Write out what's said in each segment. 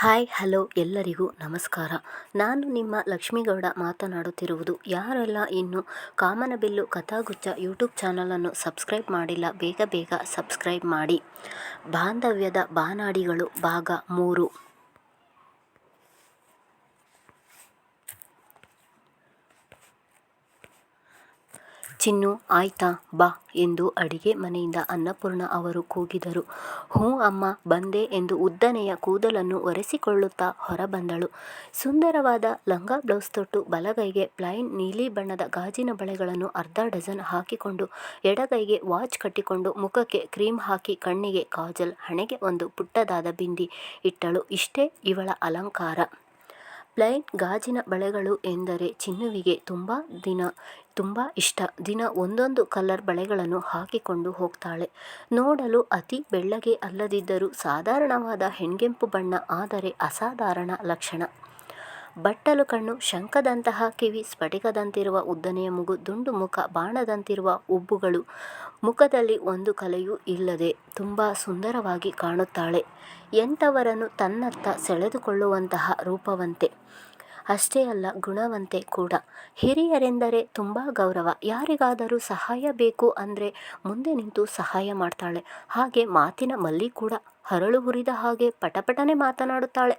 Hi, hello ಎಲ್ಲರಿಗೂ ನಮಸ್ಕಾರ. ನಾನು ನಿಮ್ಮ ಲಕ್ಷ್ಮೀಗೌಡ ಮಾತನಾಡುತ್ತಿರುವುದು ಯಾರೆಲ್ಲ ಇನ್ನು ಕಾಮನಬಿಲ್ಲು ಕಥಾಗುಚ್ಚ ಯೂಟ್ಯೂಬ್ ಚಾನಲನ್ನು ಸಬ್ಸ್ಕ್ರೈಬ್ ಮಾಡಿಲ್ಲ, ಬೇಗ ಬೇಗ ಸಬ್ಸ್ಕ್ರೈಬ್ ಮಾಡಿ. ಬಾಂಧವ್ಯದ ಬಾನಾಡಿಗಳು ಭಾಗ ಮೂರು. ಚಿನ್ನು, ಆಯ್ತಾ, ಬಾ ಎಂದು ಅಡಿಗೆ ಮನೆಯಿಂದ ಅನ್ನಪೂರ್ಣ ಅವರು ಕೂಗಿದರು. ಹ್ಞೂ ಅಮ್ಮ, ಬಂದೆ ಎಂದು ಉದ್ದನೆಯ ಕೂದಲನ್ನು ಒರೆಸಿಕೊಳ್ಳುತ್ತಾ ಹೊರಬಂದಳು. ಸುಂದರವಾದ ಲಂಗ ಬ್ಲೌಸ್ ತೊಟ್ಟು ಬಲಗೈಗೆ ಪ್ಲೈನ್ ನೀಲಿ ಬಣ್ಣದ ಗಾಜಿನ ಬಳೆಗಳನ್ನು ಅರ್ಧ ಡಜನ್ ಹಾಕಿಕೊಂಡು ಎಡಗೈಗೆ ವಾಚ್ ಕಟ್ಟಿಕೊಂಡು ಮುಖಕ್ಕೆ ಕ್ರೀಮ್ ಹಾಕಿ ಕಣ್ಣಿಗೆ ಕಾಜಲ್, ಹಣೆಗೆ ಒಂದು ಪುಟ್ಟದಾದ ಬಿಂದಿ ಇಟ್ಟಳು. ಇಷ್ಟೇ ಇವಳ ಅಲಂಕಾರ. ಪ್ಲೈನ್ ಗಾಜಿನ ಬಳೆಗಳು ಎಂದರೆ ಚಿನ್ನುವಿಗೆ ತುಂಬ ದಿನ ತುಂಬ ಇಷ್ಟ. ದಿನ ಒಂದೊಂದು ಕಲರ್ ಬಳೆಗಳನ್ನು ಹಾಕಿಕೊಂಡು ಹೋಗ್ತಾಳೆ. ನೋಡಲು ಅತಿ ಬೆಳ್ಳಗೆ ಅಲ್ಲದಿದ್ದರೂ ಸಾಧಾರಣವಾದ ಹೆಣ್ಗೆಂಪು ಬಣ್ಣ, ಆದರೆ ಅಸಾಧಾರಣ ಲಕ್ಷಣ. ಬಟ್ಟಲು ಕಣ್ಣು ಶಂಖದಂತಹ ಕಿವಿ, ಸ್ಫಟಿಕದಂತಿರುವ ಉದ್ದನೆಯ ಮುಗು, ದುಂಡು ಮುಖ, ಬಾಣದಂತಿರುವ ಉಬ್ಬುಗಳು. ಮುಖದಲ್ಲಿ ಒಂದು ಕಲೆಯೂ ಇಲ್ಲದೆ ತುಂಬ ಸುಂದರವಾಗಿ ಕಾಣುತ್ತಾಳೆ. ಎಂಥವರನ್ನು ತನ್ನತ್ತ ಸೆಳೆದುಕೊಳ್ಳುವಂತಹ ರೂಪವಂತೆ. ಅಷ್ಟೇ ಅಲ್ಲ, ಗುಣವಂತೆ ಕೂಡ. ಹಿರಿಯರೆಂದರೆ ತುಂಬ ಗೌರವ. ಯಾರಿಗಾದರೂ ಸಹಾಯ ಬೇಕು ಅಂದರೆ ಮುಂದೆ ನಿಂತು ಸಹಾಯ ಮಾಡ್ತಾಳೆ. ಹಾಗೆ ಮಾತಿನ ಮಲ್ಲಿ ಕೂಡ ಹರಳು ಹುರಿದ ಹಾಗೆ ಪಟಪಟನೆ ಮಾತನಾಡುತ್ತಾಳೆ.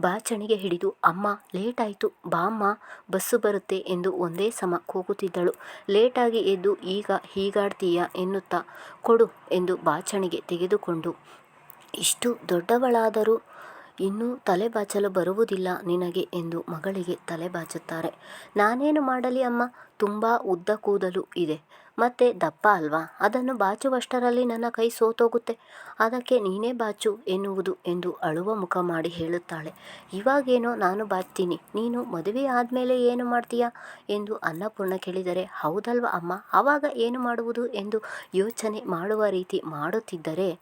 ಬಾಚಣಿಗೆ ಹಿಡಿದು, ಅಮ್ಮ, ಲೇಟಾಯಿತು. ಬಾಮ್ಮ ಬಸ್ಸು ಬರುತ್ತೆ ಎಂದು ಒಂದೇ ಸಮ ಕೂಗುತ್ತಿದ್ದಳು. ಲೇಟಾಗಿ ಎದ್ದು ಈಗ ಹೀಗಾಡ್ತೀಯ ಎನ್ನುತ್ತಾ, ಕೊಡು ಎಂದು ಬಾಚಣಿಗೆ ತೆಗೆದುಕೊಂಡು, ಇಷ್ಟು ದೊಡ್ಡವಳಾದರೂ ಇನ್ನೂ ತಲೆ ಬಾಚಲು ಬರುವುದಿಲ್ಲ ನಿನಗೆ ಎಂದು ಮಗಳಿಗೆ ತಲೆ ಬಾಚುತ್ತಾರೆ. ನಾನೇನು ಮಾಡಲಿ ಅಮ್ಮ? ತುಂಬ ಉದ್ದ ಕೂದಲು ಇದೆ. ಮತ್ತೆ ದಪ್ಪ ಅಲ್ವಾ? ಅದನ್ನು ಬಾಚುವಷ್ಟರಲ್ಲಿ ನನ್ನ ಕೈ ಸೋತೋಗುತ್ತೆ. ಅದಕ್ಕೆ ನೀನೇ ಬಾಚು ಎನ್ನುವುದು ಎಂದು ಅಳುವ ಮುಖ ಮಾಡಿ ಹೇಳುತ್ತಾಳೆ. ಇವಾಗೇನೋ ನಾನು ಬಾಚ್ತೀನಿ. ನೀನು ಮದುವೆ ಆದಮೇಲೆ ಏನು ಮಾಡ್ತೀಯಾ? ಎಂದು ಅನ್ನಪೂರ್ಣ ಕೇಳಿದರೆ, ಹೌದಲ್ವ ಅಮ್ಮ? ಆವಾಗ ಏನು ಮಾಡುವುದು? ಎಂದು ಯೋಚನೆ ಮಾಡುವ ರೀತಿ ಮಾಡುತ್ತಿದ್ದರೆ,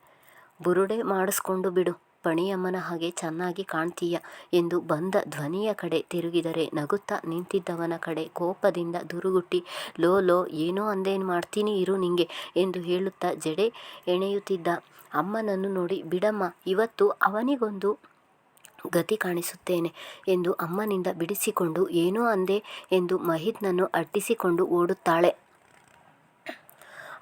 ಬುರುಡೆ ಮಾಡಿಸ್ಕೊಂಡು ಬಿಡು. ಪಣಿಯಮ್ಮನ ಹಾಗೆ ಚೆನ್ನಾಗಿ ಕಾಣ್ತೀಯ ಎಂದು ಬಂದ ಧ್ವನಿಯ ಕಡೆ ತಿರುಗಿದರೆ ನಗುತ್ತಾ ನಿಂತಿದ್ದವನ ಕಡೆ ಕೋಪದಿಂದ ದುರುಗುಟ್ಟಿ, ಲೋ ಲೋ, ಏನೋ ಅಂದೇನು ಮಾಡ್ತೀನಿ ಇರು ನಿಂಗೆ ಎಂದು ಹೇಳುತ್ತಾ ಜಡೆ ಎಣೆಯುತ್ತಿದ್ದ ಅಮ್ಮನನ್ನು ನೋಡಿ, ಬಿಡಮ್ಮ, ಇವತ್ತು ಅವನಿಗೊಂದು ಗತಿ ಕಾಣಿಸುತ್ತೇನೆ ಎಂದು ಅಮ್ಮನಿಂದ ಬಿಡಿಸಿಕೊಂಡು, ಏನೋ ಅಂದೆ ಎಂದು ಮಹಿತ್ನನ್ನು ಅಟ್ಟಿಸಿಕೊಂಡು ಓಡುತ್ತಾಳೆ.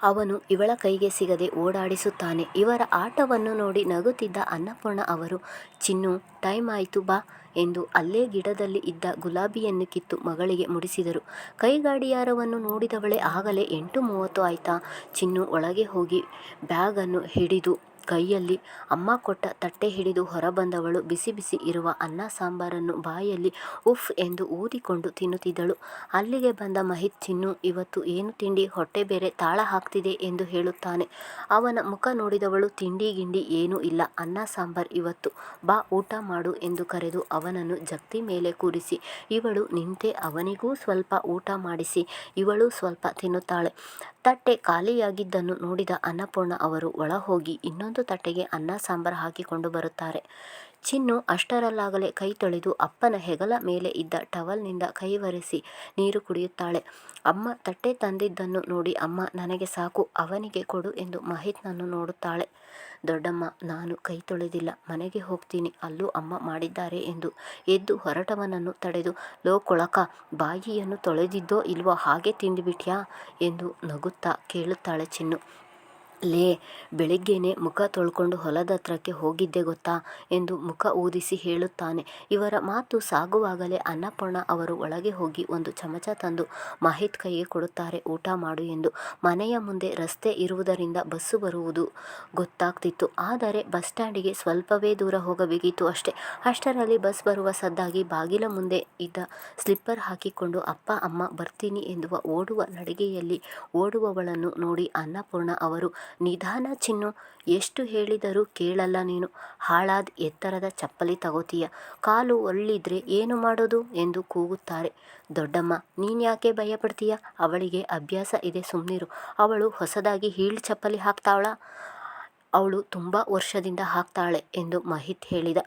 ಅವನು ಇವಳ ಕೈಗೆ ಸಿಗದೆ ಓಡಾಡಿಸುತ್ತಾನೆ. ಇವರ ಆಟವನ್ನು ನೋಡಿ ನಗುತ್ತಿದ್ದ ಅನ್ನಪೂರ್ಣ ಅವರು, ಚಿನ್ನು, ಟೈಮ್ ಆಯಿತು ಬಾ ಎಂದು ಅಲ್ಲೇ ಗಿಡದಲ್ಲಿ ಇದ್ದ ಗುಲಾಬಿಯನ್ನು ಕಿತ್ತು ಮಗಳಿಗೆ ಮುಡಿಸಿದರು. ಕೈಗಾಡಿಯಾರವನ್ನು ನೋಡಿದವಳೆ, ಆಗಲೇ ಎಂಟು ಮೂವತ್ತು ಆಯ್ತಾ? ಚಿನ್ನು, ಒಳಗೆ ಹೋಗಿ ಬ್ಯಾಗನ್ನು ಹಿಡಿದು ಕೈಯಲ್ಲಿ ಅಮ್ಮ ಕೊಟ್ಟ ತಟ್ಟೆ ಹಿಡಿದು ಹೊರಬಂದವಳು ಬಿಸಿ ಬಿಸಿ ಇರುವ ಅನ್ನ ಸಾಂಬಾರನ್ನು ಬಾಯಲ್ಲಿ ಉಫ್ ಎಂದು ಊದಿಕೊಂಡು ತಿನ್ನುತ್ತಿದ್ದಳು. ಅಲ್ಲಿಗೆ ಬಂದ ಮಹಿತ್, ಚಿನ್ನು, ಇವತ್ತು ಏನು ತಿಂಡಿ? ಹೊಟ್ಟೆ ಬೇರೆ ತಾಳ ಹಾಕ್ತಿದೆ ಎಂದು ಹೇಳುತ್ತಾನೆ. ಅವನ ಮುಖ ನೋಡಿದವಳು, ತಿಂಡಿ ಗಿಂಡಿ ಏನೂ ಇಲ್ಲ, ಅನ್ನ ಸಾಂಬಾರ್ ಇವತ್ತು. ಬಾ, ಊಟ ಮಾಡು ಎಂದು ಕರೆದು ಅವನನ್ನು ಜಗ್ತಿ ಮೇಲೆ ಕೂರಿಸಿ, ಇವಳು ನಿಂತೆ, ಅವನಿಗೂ ಸ್ವಲ್ಪ ಊಟ ಮಾಡಿಸಿ, ಇವಳು ಸ್ವಲ್ಪ ತಿನ್ನುತ್ತಾಳೆ. ತಟ್ಟೆ ಖಾಲಿಯಾಗಿದ್ದನ್ನು ನೋಡಿದ ಅನ್ನಪೂರ್ಣ ಅವರು ಒಳಹೋಗಿ ಇನ್ನೊಂದು ತಟ್ಟೆಗೆ ಅನ್ನ, ಸಾಂಬಾರ್ ಹಾಕಿಕೊಂಡು ಬರುತ್ತಾರೆ. ಚಿನ್ನು ಅಷ್ಟರಲ್ಲಾಗಲೇ ಕೈ ತೊಳೆದು ಅಪ್ಪನ ಹೆಗಲ ಮೇಲೆ ಇದ್ದ ಟವಲ್ನಿಂದ ಕೈ ಒರೆಸಿ ನೀರು ಕುಡಿಯುತ್ತಾಳೆ. ಅಮ್ಮ ತಟ್ಟೆ ತಂದಿದ್ದನ್ನು ನೋಡಿ ಅಮ್ಮ, ನನಗೆ ಸಾಕು, ಅವನಿಗೆ ಕೊಡು ಎಂದು ಮಹಿತ್ನನ್ನು ನೋಡುತ್ತಾಳೆ. ದೊಡ್ಡಮ್ಮ, ನಾನು ಕೈ ತೊಳೆದಿಲ್ಲ, ಮನೆಗೆ ಹೋಗ್ತೀನಿ, ಅಲ್ಲೂ ಅಮ್ಮ ಮಾಡಿದ್ದಾರೆ ಎಂದು ಎದ್ದು ಹೊರಟವನನ್ನು ತಡೆದು, ಲೋ ಕೊಳಕ, ಬಾಯಿಯನ್ನು ತೊಳೆದಿದ್ದೋ ಇಲ್ವೋ ಹಾಗೆ ತಿಂದುಬಿಟ್ಯಾ ಎಂದು ನಗುತ್ತಾ ಕೇಳುತ್ತಾಳೆ ಚಿನ್ನು. ಲೇ, ಬೆಳಿಗ್ಗೆನೆ ಮುಖ ತೊಳ್ಕೊಂಡು ಹೊಲದ ಹತ್ರಕ್ಕೆ ಹೋಗಿದ್ದೆ ಗೊತ್ತಾ ಎಂದು ಮುಖ ಊದಿಸಿ ಹೇಳುತ್ತಾನೆ. ಇವರ ಮಾತು ಸಾಗುವಾಗಲೇ ಅನ್ನಪೂರ್ಣ ಅವರು ಒಳಗೆ ಹೋಗಿ ಒಂದು ಚಮಚ ತಂದು ಮಹಿತ್ ಕೈಗೆ ಕೊಡುತ್ತಾರೆ. ಊಟ ಮಾಡು ಎಂದು. ಮನೆಯ ಮುಂದೆ ರಸ್ತೆ ಇರುವುದರಿಂದ ಬಸ್ಸು ಬರುವುದು ಗೊತ್ತಾಗ್ತಿತ್ತು. ಆದರೆ ಬಸ್ ಸ್ಟ್ಯಾಂಡಿಗೆ ಸ್ವಲ್ಪವೇ ದೂರ ಹೋಗಬೇಕಿತ್ತು ಅಷ್ಟೇ. ಅಷ್ಟರಲ್ಲಿ ಬಸ್ ಬರುವ ಸದ್ದಾಗಿ ಬಾಗಿಲ ಮುಂದೆ ಇದ್ದ ಸ್ಲಿಪ್ಪರ್ ಹಾಕಿಕೊಂಡು, ಅಪ್ಪ, ಅಮ್ಮ, ಬರ್ತೀನಿ ಎನ್ನುವ ಓಡುವ ನಡಿಗೆಯಲ್ಲಿ ಓಡುವವಳನ್ನು ನೋಡಿ ಅನ್ನಪೂರ್ಣ ಅವರು ನಿಧಾನ ಚಿನ್ನು, ಎಷ್ಟು ಹೇಳಿದರೂ ಕೇಳಲ್ಲ ನೀನು. ಹಾಳಾದ ಎತ್ತರದ ಚಪ್ಪಲಿ ತಗೋತೀಯ. ಕಾಲು ಒಳ್ಳಿದ್ರೆ ಏನು ಮಾಡೋದು? ಎಂದು ಕೂಗುತ್ತಾರೆ. ದೊಡ್ಡಮ್ಮ ನೀನ್ಯಾಕೆ ಭಯಪಡ್ತೀಯ? ಅವಳಿಗೆ ಅಭ್ಯಾಸ ಇದೆ ಸುಮ್ಮನಿರು ಅವಳು ಹೊಸದಾಗಿ ಹೀಲ್ ಚಪ್ಪಲಿ ಹಾಕ್ತಾಳ ಅವಳು ತುಂಬ ವರ್ಷದಿಂದ ಹಾಕ್ತಾಳೆ ಎಂದು ಮಹಿತ್ ಹೇಳಿದ.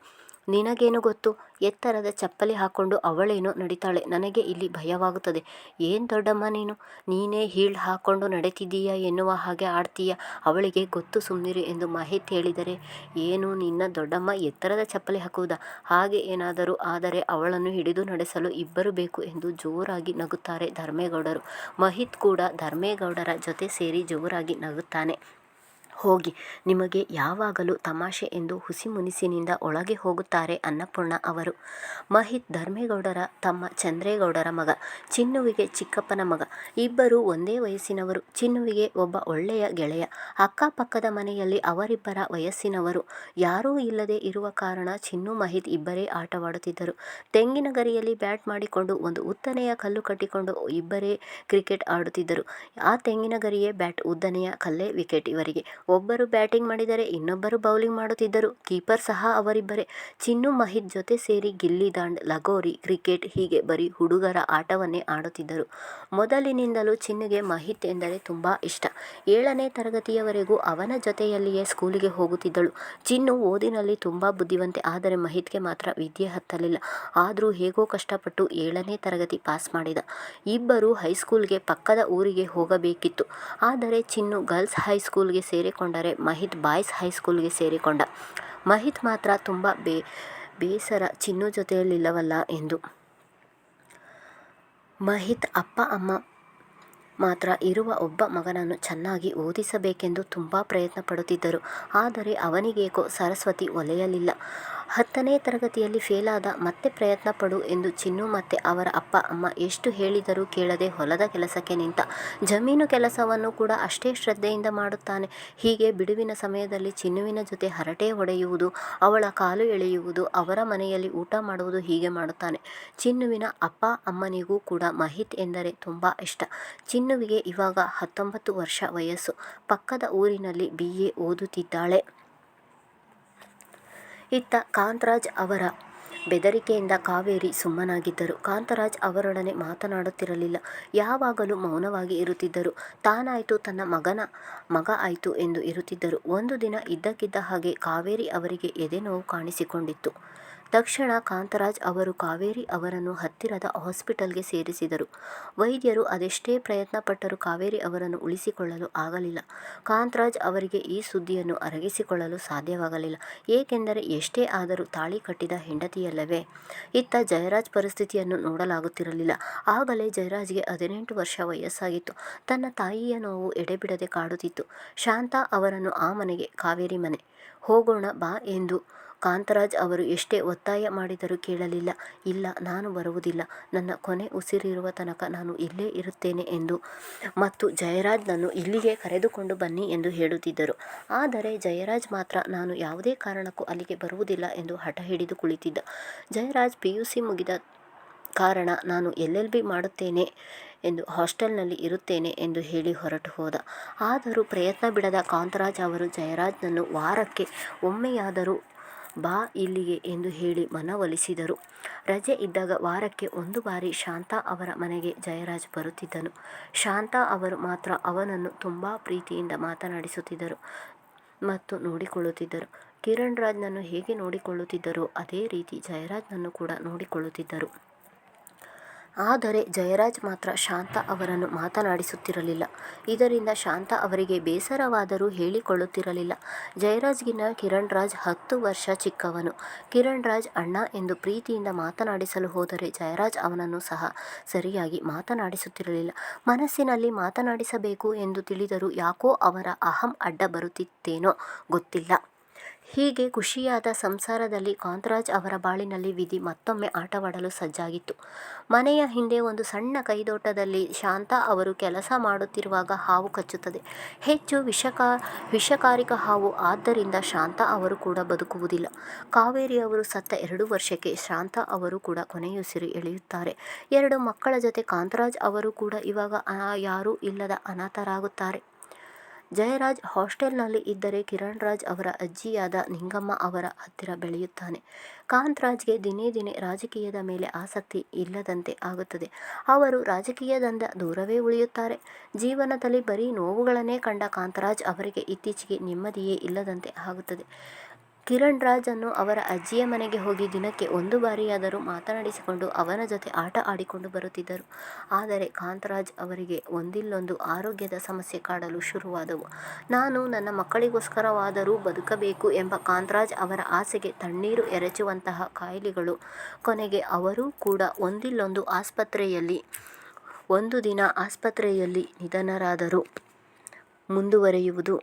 ನಿನಗೇನು ಗೊತ್ತು? ಎತ್ತರದ ಚಪ್ಪಲಿ ಹಾಕೊಂಡು ಅವಳೇನೋ ನಡೀತಾಳೆ. ನನಗೆ ಇಲ್ಲಿ ಭಯವಾಗುತ್ತದೆ. ಏನು ದೊಡ್ಡಮ್ಮ ನೀನು? ನೀನೇ ಹೀಲ್ ಹಾಕೊಂಡು ನಡೆತಿದ್ದೀಯ ಎನ್ನುವ ಹಾಗೆ ಆಡ್ತೀಯ? ಅವಳಿಗೆ ಗೊತ್ತು ಸುಮ್ಮನಿರು ಎಂದು ಮಾಹಿತಿ ಹೇಳಿದರೆ, ಏನು ನಿನ್ನ ದೊಡ್ಡಮ್ಮ ಎತ್ತರದ ಚಪ್ಪಲಿ ಹಾಕುವುದಾ? ಹಾಗೆ ಏನಾದರೂ ಆದರೆ ಅವಳನ್ನು ಹಿಡಿದು ನಡೆಸಲು ಇಬ್ಬರು ಬೇಕು ಎಂದು ಜೋರಾಗಿ ನಗುತ್ತಾರೆ ಧರ್ಮೇಗೌಡರು. ಮಹಿತ್ ಕೂಡ ಧರ್ಮೇಗೌಡರ ಜೊತೆ ಸೇರಿ ಜೋರಾಗಿ ನಗುತ್ತಾನೆ. ಹೋಗಿ. ನಿಮಗೆ ಯಾವಾಗಲೂ ತಮಾಷೆ ಎಂದು ಹುಸಿಮುನಿಸಿನಿಂದ ಒಳಗೆ ಹೋಗುತ್ತಾರೆ ಅನ್ನಪೂರ್ಣ ಅವರು. ಮಹಿತ್ ಧರ್ಮೇಗೌಡರ ತಮ್ಮ ಚಂದ್ರೇಗೌಡರ ಮಗ, ಚಿನ್ನುವಿಗೆ ಚಿಕ್ಕಪ್ಪನ ಮಗ. ಇಬ್ಬರು ಒಂದೇ ವಯಸ್ಸಿನವರು. ಚಿನ್ನುವಿಗೆ ಒಬ್ಬ ಒಳ್ಳೆಯ ಗೆಳೆಯ. ಅಕ್ಕಪಕ್ಕದ ಮನೆಯಲ್ಲಿ ಅವರಿಬ್ಬರ ವಯಸ್ಸಿನವರು. ಯಾರೂ ಇಲ್ಲದೆ ಇರುವ ಕಾರಣ ಚಿನ್ನು, ಮಹಿತ್ ಇಬ್ಬರೇ ಆಟವಾಡುತ್ತಿದ್ದರು. ತೆಂಗಿನ ಗರಿಯಲ್ಲಿ ಬ್ಯಾಟ್ ಮಾಡಿಕೊಂಡು ಒಂದು ಉದ್ದನೆಯ ಕಲ್ಲು ಕಟ್ಟಿಕೊಂಡು ಇಬ್ಬರೇ ಕ್ರಿಕೆಟ್ ಆಡುತ್ತಿದ್ದರು. ಆ ತೆಂಗಿನ ಗರಿಯೇ ಬ್ಯಾಟ್ ಉದ್ದನೆಯ ಕಲ್ಲೇ ವಿಕೆಟ್ ಇವರಿಗೆ. ಒಬ್ಬರು ಬ್ಯಾಟಿಂಗ್ ಮಾಡಿದರೆ ಇನ್ನೊಬ್ಬರು ಬೌಲಿಂಗ್ ಮಾಡುತ್ತಿದ್ದರು. ಕೀಪರ್ ಸಹ ಅವರಿಬ್ಬರೇ. ಚಿನ್ನು ಮಹಿತ್ ಜೊತೆ ಸೇರಿ ಗಿಲ್ಲಿ ದಾಂಡ್, ಲಗೋರಿ, ಕ್ರಿಕೆಟ್ ಹೀಗೆ ಬರೀ ಹುಡುಗರ ಆಟವನ್ನೇ ಆಡುತ್ತಿದ್ದರು. ಮೊದಲಿನಿಂದಲೂ ಚಿನ್ನುಗೆ ಮಹಿತ್ ಎಂದರೆ ತುಂಬ ಇಷ್ಟ. ಏಳನೇ ತರಗತಿಯವರೆಗೂ ಅವನ ಜೊತೆಯಲ್ಲಿಯೇ ಸ್ಕೂಲಿಗೆ ಹೋಗುತ್ತಿದ್ದಳು. ಚಿನ್ನು ಓದಿನಲ್ಲಿ ತುಂಬ ಬುದ್ಧಿವಂತೆ, ಆದರೆ ಮಹಿತ್ಗೆ ಮಾತ್ರ ವಿದ್ಯೆ ಹತ್ತಲಿಲ್ಲ. ಆದರೂ ಹೇಗೋ ಕಷ್ಟಪಟ್ಟು ಏಳನೇ ತರಗತಿ ಪಾಸ್ ಮಾಡಿದ. ಇಬ್ಬರು ಹೈಸ್ಕೂಲ್ಗೆ ಪಕ್ಕದ ಊರಿಗೆ ಹೋಗಬೇಕಿತ್ತು. ಆದರೆ ಚಿನ್ನು ಗರ್ಲ್ಸ್ ಹೈಸ್ಕೂಲ್ಗೆ ಸೇರಿಕೊಂಡರೆ ಮಹಿತ್ ಬಾಯ್ಸ್ ಹೈಸ್ಕೂಲ್ಗೆ ಸೇರಿಕೊಂಡ. ಮಹಿತ್ ಮಾತ್ರ ತುಂಬ ಬೇ, ಬೇಸರ, ಚಿನ್ನು ಜೊತೆಯಲ್ಲಿಲ್ಲವಲ್ಲ ಎಂದು. ಮಹಿತ್ ಅಪ್ಪ, ಅಮ್ಮ ಮಾತ್ರ ಇರುವ ಒಬ್ಬ ಮಗನನ್ನು ಚೆನ್ನಾಗಿ ಓದಿಸಬೇಕೆಂದು ತುಂಬ ಪ್ರಯತ್ನ ಪಡುತ್ತಿದ್ದರು ಆದರೆ ಅವನಿಗೇಕೋ ಸರಸ್ವತಿ ಒಲೆಯಲಿಲ್ಲ ಹತ್ತನೇ ತರಗತಿಯಲ್ಲಿ ಫೇಲಾದ ಮತ್ತೆ ಪ್ರಯತ್ನ ಪಡು ಎಂದು ಚಿನ್ನು ಮತ್ತೆ ಅವರ ಅಪ್ಪ, ಅಮ್ಮ ಎಷ್ಟು ಹೇಳಿದರೂ ಕೇಳದೆ ಹೊಲದ ಕೆಲಸಕ್ಕೆ ನಿಂತ ಜಮೀನು ಕೆಲಸವನ್ನು ಕೂಡ ಅಷ್ಟೇ ಶ್ರದ್ಧೆಯಿಂದ ಮಾಡುತ್ತಾನೆ. ಹೀಗೆ ಬಿಡುವಿನ ಸಮಯದಲ್ಲಿ ಚಿನ್ನುವಿನ ಜೊತೆ ಹರಟೆ ಹೊಡೆಯುವುದು, ಅವಳ ಕಾಲು ಎಳೆಯುವುದು, ಅವರ ಮನೆಯಲ್ಲಿ ಊಟ ಮಾಡುವುದು ಹೀಗೆ ಮಾಡುತ್ತಾನೆ. ಚಿನ್ನುವಿನ ಅಪ್ಪ, ಅಮ್ಮನಿಗೂ ಕೂಡ ಮಹಿತ್ ಎಂದರೆ ತುಂಬ ಇಷ್ಟ. ಚಿನ್ನುವಿಗೆ ಇವಾಗ ಹತ್ತೊಂಬತ್ತು ವರ್ಷ ವಯಸ್ಸು. ಪಕ್ಕದ ಊರಿನಲ್ಲಿ ಬಿ. ಎ. ಓದುತ್ತಿದ್ದಾಳೆ. ಇತ್ತ ಕಾಂತರಾಜ್ ಅವರ ಬೆದರಿಕೆಯಿಂದ ಕಾವೇರಿ ಸುಮ್ಮನಾಗಿದ್ದರು. ಕಾಂತರಾಜ್ ಅವರೊಡನೆ ಮಾತನಾಡುತ್ತಿರಲಿಲ್ಲ. ಯಾವಾಗಲೂ ಮೌನವಾಗಿ ಇರುತ್ತಿದ್ದರು. ತಾನಾಯಿತು ತನ್ನ ಮಗನ ಮಗ ಆಯಿತು ಎಂದು ಇರುತ್ತಿದ್ದರು. ಒಂದು ದಿನ ಇದ್ದಕ್ಕಿದ್ದ ಹಾಗೆ ಕಾವೇರಿ ಅವರಿಗೆ ಎದೆನೋವು ಕಾಣಿಸಿಕೊಂಡಿತ್ತು. ತಕ್ಷಣ ಕಾಂತರಾಜ್ ಅವರು ಕಾವೇರಿ ಅವರನ್ನು ಹತ್ತಿರದ ಹಾಸ್ಪಿಟಲ್ಗೆ ಸೇರಿಸಿದರು. ವೈದ್ಯರು ಅದೆಷ್ಟೇ ಪ್ರಯತ್ನ ಪಟ್ಟರೂ ಕಾವೇರಿ ಅವರನ್ನು ಉಳಿಸಿಕೊಳ್ಳಲು ಆಗಲಿಲ್ಲ. ಕಾಂತರಾಜ್ ಅವರಿಗೆ ಈ ಸುದ್ದಿಯನ್ನು ಅರಗಿಸಿಕೊಳ್ಳಲು ಸಾಧ್ಯವಾಗಲಿಲ್ಲ. ಏಕೆಂದರೆ ಎಷ್ಟೇ ಆದರೂ ತಾಳಿ ಕಟ್ಟಿದ ಹೆಂಡತಿಯಲ್ಲವೇ? ಇತ್ತ ಜಯರಾಜ್ ಪರಿಸ್ಥಿತಿಯನ್ನು ನೋಡಲಾಗುತ್ತಿರಲಿಲ್ಲ. ಆಗಲೇ ಜಯರಾಜ್ಗೆ ಹದಿನೆಂಟು ವರ್ಷ ವಯಸ್ಸಾಗಿತ್ತು. ತನ್ನ ತಾಯಿಯ ನೋವು ಎಡೆಬಿಡದೆ ಕಾಡುತ್ತಿತ್ತು. ಶಾಂತಾ ಅವರನ್ನು ಆ ಮನೆಗೆ ಕಾವೇರಿ ಮನೆ. ಹೋಗೋಣ ಬಾ ಎಂದು ಕಾಂತರಾಜ್ ಅವರು ಎಷ್ಟೇ ಒತ್ತಾಯ ಮಾಡಿದರೂ ಕೇಳಲಿಲ್ಲ. ಇಲ್ಲ, ನಾನು ಬರುವುದಿಲ್ಲ. ನನ್ನ ಕೊನೆ ಉಸಿರಿರುವ ತನಕ ನಾನು ಇಲ್ಲೇ ಇರುತ್ತೇನೆ ಎಂದು. ಮತ್ತು ಜಯರಾಜ್ ಜಯರಾಜ್ನನ್ನು ಇಲ್ಲಿಗೆ ಕರೆದುಕೊಂಡು ಬನ್ನಿ ಎಂದು ಹೇಳುತ್ತಿದ್ದರು. ಆದರೆ ಜಯರಾಜ್ ಮಾತ್ರ ನಾನು ಯಾವುದೇ ಕಾರಣಕ್ಕೂ ಅಲ್ಲಿಗೆ ಬರುವುದಿಲ್ಲ ಎಂದು ಹಠ ಹಿಡಿದು ಕುಳಿತಿದ್ದ. ಜಯರಾಜ್ ಪಿ ಯು ಸಿ ಮುಗಿದ ಕಾರಣ ನಾನು ಎಲ್ ಎಲ್ ಬಿ ಮಾಡುತ್ತೇನೆ ಎಂದು ಹಾಸ್ಟೆಲ್ನಲ್ಲಿ ಇರುತ್ತೇನೆ ಎಂದು ಹೇಳಿ ಹೊರಟು ಹೋದ. ಆದರೂ ಪ್ರಯತ್ನ ಬಿಡದ ಕಾಂತರಾಜ್ ಅವರು ಜಯರಾಜ್ನನ್ನು ವಾರಕ್ಕೆ ಒಮ್ಮೆಯಾದರೂ ಬಾ ಇಲ್ಲಿಗೆ ಎಂದು ಹೇಳಿ ಮನವೊಲಿಸಿದರು. ರಜೆ ಇದ್ದಾಗ ವಾರಕ್ಕೆ ಒಂದು ಬಾರಿ ಶಾಂತಾ ಅವರ ಮನೆಗೆ ಜಯರಾಜ್ ಬರುತ್ತಿದ್ದನು. ಶಾಂತಾ ಅವರು ಮಾತ್ರ ಅವನನ್ನು ತುಂಬ ಪ್ರೀತಿಯಿಂದ ಮಾತನಾಡಿಸುತ್ತಿದ್ದರು ಮತ್ತು ನೋಡಿಕೊಳ್ಳುತ್ತಿದ್ದರು. ಕಿರಣ್ ರಾಜ್ನನ್ನು ಹೇಗೆ ನೋಡಿಕೊಳ್ಳುತ್ತಿದ್ದರೋ ಅದೇ ರೀತಿ ಜಯರಾಜ್ನನ್ನು ಕೂಡ ನೋಡಿಕೊಳ್ಳುತ್ತಿದ್ದರು. ಆದರೆ ಜಯರಾಜ್ ಮಾತ್ರ ಶಾಂತ ಅವರನ್ನು ಮಾತನಾಡಿಸುತ್ತಿರಲಿಲ್ಲ. ಇದರಿಂದ ಶಾಂತ ಅವರಿಗೆ ಬೇಸರವಾದರೂ ಹೇಳಿಕೊಳ್ಳುತ್ತಿರಲಿಲ್ಲ. ಜಯರಾಜ್ಗಿನ ಕಿರಣ್ ರಾಜ್ ಹತ್ತು ವರ್ಷ ಚಿಕ್ಕವನು. ಕಿರಣ್ ರಾಜ್ ಅಣ್ಣ ಎಂದು ಪ್ರೀತಿಯಿಂದ ಮಾತನಾಡಿಸಲು ಹೋದರೆ ಜಯರಾಜ್ ಅವನನ್ನು ಸಹ ಸರಿಯಾಗಿ ಮಾತನಾಡಿಸುತ್ತಿರಲಿಲ್ಲ. ಮನಸ್ಸಿನಲ್ಲಿ ಮಾತನಾಡಿಸಬೇಕು ಎಂದು ತಿಳಿದರೂ ಯಾಕೋ ಅವರ ಅಹಂ ಅಡ್ಡ ಬರುತ್ತಿತ್ತೇನೋ ಗೊತ್ತಿಲ್ಲ. ಹೀಗೆ ಖುಷಿಯಾದ ಸಂಸಾರದಲ್ಲಿ ಕಾಂತರಾಜ್ ಅವರ ಬಾಳಿನಲ್ಲಿ ವಿಧಿ ಮತ್ತೊಮ್ಮೆ ಆಟವಾಡಲು ಸಜ್ಜಾಗಿತ್ತು. ಮನೆಯ ಹಿಂದೆ ಒಂದು ಸಣ್ಣ ಕೈದೋಟದಲ್ಲಿ ಶಾಂತ ಅವರು ಕೆಲಸ ಮಾಡುತ್ತಿರುವಾಗ ಹಾವು ಕಚ್ಚುತ್ತದೆ. ಹೆಚ್ಚು ವಿಷಕಾ, ವಿಷಕಾರಿಕ ಹಾವು ಆದ್ದರಿಂದ ಶಾಂತ ಅವರು ಕೂಡ ಬದುಕುವುದಿಲ್ಲ. ಕಾವೇರಿ ಅವರು ಸತ್ತ ಎರಡು ವರ್ಷಕ್ಕೆ ಶಾಂತ ಅವರು ಕೂಡ ಕೊನೆಯುಸಿರು ಎಳೆಯುತ್ತಾರೆ. ಎರಡು ಮಕ್ಕಳ ಜೊತೆ ಕಾಂತರಾಜ್ ಅವರು ಕೂಡ ಇವಾಗ ಯಾರೂ ಇಲ್ಲದ ಅನಾಥರಾಗುತ್ತಾರೆ. ಜಯರಾಜ್ ಹಾಸ್ಟೆಲ್ನಲ್ಲಿ ಇದ್ದರೆ ಕಿರಣ್ ರಾಜ್ ಅವರ ಅಜ್ಜಿಯಾದ ನಿಂಗಮ್ಮ ಅವರ ಹತ್ತಿರ ಬೆಳೆಯುತ್ತಾನೆ. ಕಾಂತರಾಜ್ಗೆ ದಿನೇ ದಿನೇ ರಾಜಕೀಯದ ಮೇಲೆ ಆಸಕ್ತಿ ಇಲ್ಲದಂತೆ ಆಗುತ್ತದೆ. ಅವರು ರಾಜಕೀಯದಿಂದ ದೂರವೇ ಉಳಿಯುತ್ತಾರೆ. ಜೀವನದಲ್ಲಿ ಬರೀ ನೋವುಗಳನ್ನೇ ಕಂಡ ಕಾಂತರಾಜ್ ಅವರಿಗೆ ಇತ್ತೀಚೆಗೆ ನೆಮ್ಮದಿಯೇ ಇಲ್ಲದಂತೆ ಆಗುತ್ತದೆ. ಕಿರಣ್ ರಾಜನ್ನು ಅವರ ಅಜ್ಜಿಯ ಮನೆಗೆ ಹೋಗಿ ದಿನಕ್ಕೆ ಒಂದು ಬಾರಿಯಾದರೂ ಮಾತನಾಡಿಸಿಕೊಂಡು ಅವನ ಜೊತೆ ಆಟ ಆಡಿಕೊಂಡು ಬರುತ್ತಿದ್ದರು. ಆದರೆ ಕಾಂತರಾಜ್ ಅವರಿಗೆ ಒಂದಿಲ್ಲೊಂದು ಆರೋಗ್ಯದ ಸಮಸ್ಯೆ ಕಾಡಲು ಶುರುವಾದವು. ನಾನು ನನ್ನ ಮಕ್ಕಳಿಗೋಸ್ಕರವಾದರೂ ಬದುಕಬೇಕು ಎಂಬ ಕಾಂತರಾಜ್ ಅವರ ಆಸೆಗೆ ತಣ್ಣೀರು ಎರಚುವಂತಹ ಕಾಯಿಲೆಗಳು. ಕೊನೆಗೆ ಅವರೂ ಕೂಡ ಒಂದಿಲ್ಲೊಂದು ಆಸ್ಪತ್ರೆಯಲ್ಲಿ, ಒಂದು ದಿನ ಆಸ್ಪತ್ರೆಯಲ್ಲಿ ನಿಧನರಾದರು. ಮುಂದುವರಿಯುವುದು